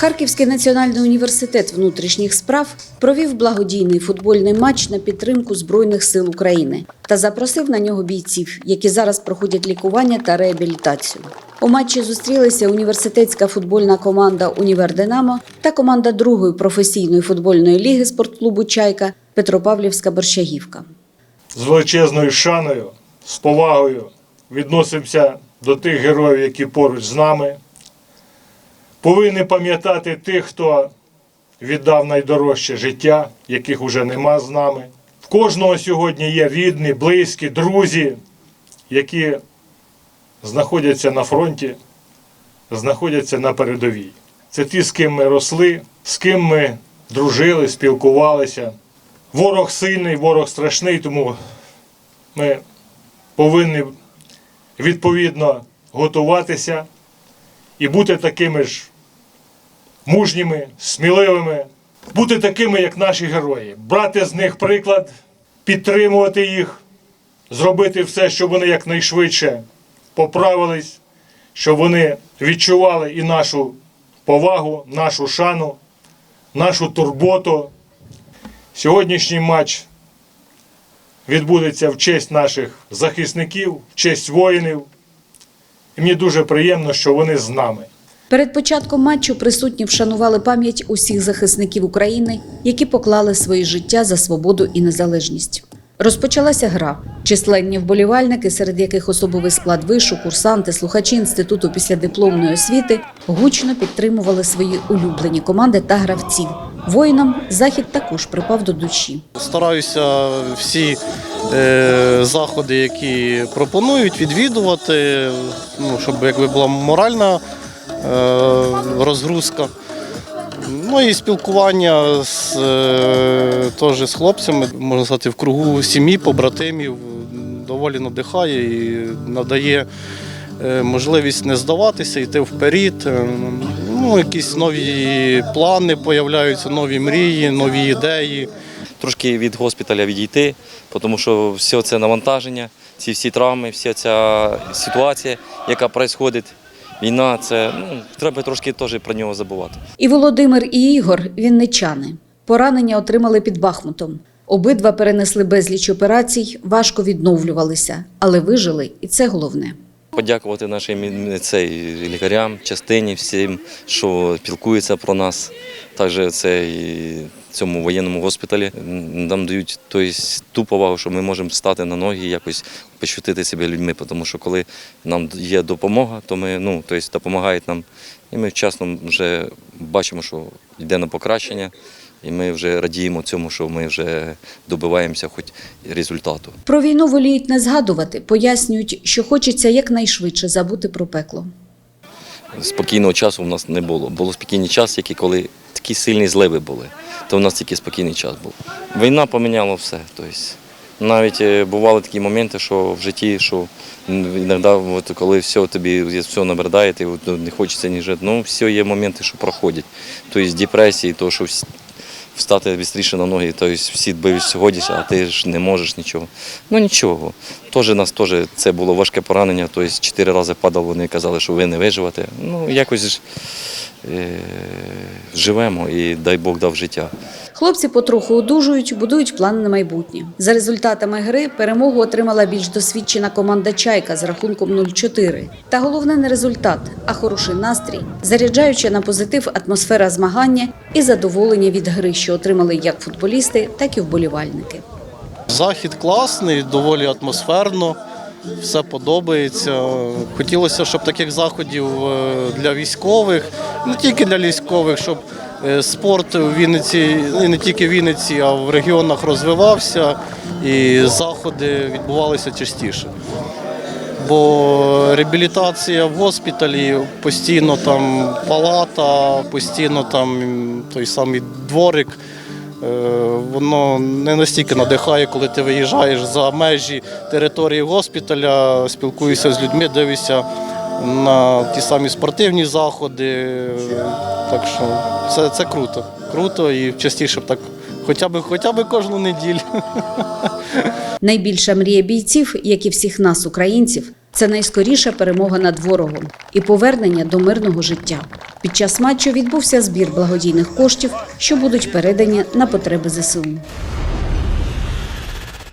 Харківський національний університет внутрішніх справ провів благодійний футбольний матч на підтримку Збройних сил України та запросив на нього бійців, які зараз проходять лікування та реабілітацію. У матчі зустрілися університетська футбольна команда Універ Динамо та команда другої професійної футбольної ліги спортклубу Чайка Петропавлівська Борщагівка. з величезною шаною, з повагою відносимося до тих героїв, які поруч з нами. Повинні пам'ятати тих, хто віддав найдорожче життя, яких уже нема з нами. В кожного сьогодні є рідні, близькі, друзі, які знаходяться на фронті, знаходяться на передовій. Це ті, з ким ми росли, з ким ми дружили, спілкувалися. Ворог сильний, ворог страшний, тому ми повинні відповідно готуватися і бути такими ж мужніми, сміливими, бути такими, як наші герої, брати з них приклад, підтримувати їх, зробити все, щоб вони якнайшвидше поправились, щоб вони відчували і нашу повагу, нашу шану, нашу турботу. Сьогоднішній матч відбудеться в честь наших захисників, в честь воїнів. І мені дуже приємно, що вони з нами. Перед початком матчу присутні вшанували пам'ять усіх захисників України, які поклали свої життя за свободу і незалежність. Розпочалася гра. Численні вболівальники, серед яких особовий склад вишу, курсанти, слухачі інституту післядипломної освіти, гучно підтримували свої улюблені команди та гравців. Воїнам захід також припав до душі. Стараюся всі е, заходи, які пропонують, відвідувати, ну, щоб якби була моральна розгрузка. Ну і спілкування з, е, теж з хлопцями, можна сказати, в кругу сім'ї, побратимів, доволі надихає і надає е, можливість не здаватися, йти вперед. Е, Ну, якісь нові плани появляються, нові мрії, нові ідеї. трошки від госпіталя відійти, тому що все це навантаження, ці всі травми, вся ця ситуація, яка відбувається, війна, це ну, треба трошки теж про нього забувати. І Володимир і Ігор вінничани. Поранення отримали під Бахмутом. Обидва перенесли безліч операцій, важко відновлювалися, але вижили, і це головне. Подякувати нашим цей, лікарям, частині, всім, що спілкуються про нас. Також це цьому воєнному госпіталі нам дають тобто, ту повагу, що ми можемо стати на ноги і якось почутити себе людьми. Тому що коли нам є допомога, то ми ну, тобто, допомагають нам, і ми вчасно вже бачимо, що йде на покращення. І ми вже радіємо цьому, що ми вже добиваємося хоч результату. Про війну воліють не згадувати, пояснюють, що хочеться якнайшвидше забути про пекло. Спокійного часу в нас не було. Було спокійний час, який коли такі сильні зливи були, то в нас тільки спокійний час був. Війна поміняла все. Тобто, навіть е, бували такі моменти, що в житті, що іноді, от, коли все тобі все набридає, ти не хочеться ні жити. Ну, все є моменти, що проходять. Тобто депресії, то, що встати бістріше на ноги, тобто всі боюсь сьогодні, а ти ж не можеш нічого. Ну нічого. Теж нас теж це було важке поранення, тобто чотири рази падав, вони казали, що ви не виживете. Ну, якось ж, е, живемо і дай Бог дав життя. Хлопці потроху одужують, будують плани на майбутнє. За результатами гри перемогу отримала більш досвідчена команда Чайка з рахунком 0-4. Та головне не результат, а хороший настрій, заряджаюча на позитив атмосфера змагання і задоволення від гри, що отримали як футболісти, так і вболівальники. Захід класний, доволі атмосферно, все подобається. Хотілося, щоб таких заходів е, для військових, не тільки для військових, щоб спорт у Вінниці, і не тільки в Вінниці, а в регіонах розвивався і заходи відбувалися частіше. Бо реабілітація в госпіталі постійно там палата, постійно там той самий дворик. Е, Воно не настільки надихає, коли ти виїжджаєш за межі території госпіталя, спілкуєшся з людьми, дивишся на ті самі спортивні заходи. Так що це, це круто. Круто і частіше б так, хоча б, хоча б кожну неділю. Найбільша мрія бійців, як і всіх нас, українців, це найскоріша перемога над ворогом і повернення до мирного життя. Під час матчу відбувся збір благодійних коштів, що будуть передані на потреби ЗСУ.